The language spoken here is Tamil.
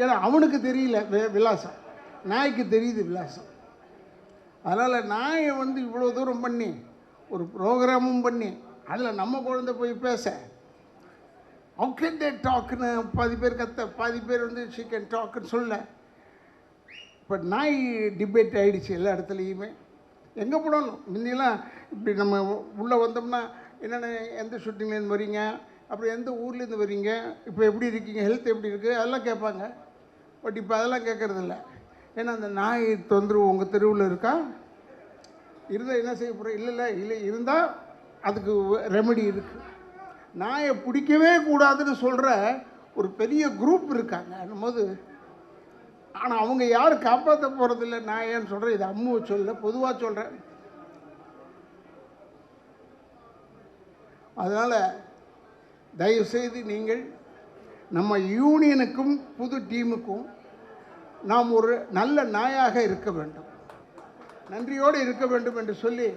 ஏன்னா அவனுக்கு தெரியல விலாசம். நாய்க்கு தெரியுது விலாசம். அதனால் நாயை வந்து இவ்வளோ தூரம் பண்ணி ஒரு ப்ரோக்ராமும் பண்ணி அதில் நம்ம குழந்தை போய் பேச. How டாக்குன்னு டாக்னு பாதி பேர் கத்த பாதி பேர் வந்து she டாக்குன்னு சொல்ல. இப்போ நாய் டிபேட் ஆகிடுச்சு எல்லா இடத்துலையுமே. எங்கே போனாலும் முந்தியெல்லாம் இப்படி நம்ம உள்ளே வந்தோம்னா என்னென்ன எந்த ஷூட்டிங்லேருந்து வரீங்க அப்புறம் எந்த ஊர்லேருந்து வரீங்க இப்போ எப்படி இருக்கீங்க? ஹெல்த் எப்படி இருக்குது அதெல்லாம் கேட்பாங்க. பட் இப்போ அதெல்லாம் கேட்குறதில்ல ஏன்னா அந்த நாய் தொந்தரவு உங்கள் தெருவில் இருக்கா? இருந்தால் என்ன செய்ய போகிறோம் இல்லை இல்லை இல்லை இருந்தால் அதுக்கு ரெமெடி இருக்குது நாயை பிடிக்கவே கூடாதுன்னு சொல்கிற ஒரு பெரிய குரூப் இருக்காங்க. போது ஆனால் அவங்க யாரும் காப்பாற்ற போகிறதில்ல நான் ஏன்னு சொல்கிறேன் இது அம்முவை சொல்ல பொதுவாக சொல்கிறேன் அதனால் தயவுசெய்து நீங்கள் நம்ம யூனியனுக்கும் புது டீமுக்கும் நாம் ஒரு நல்ல நாயாக இருக்க வேண்டும். நன்றியோடு இருக்க வேண்டும் என்று சொல்லி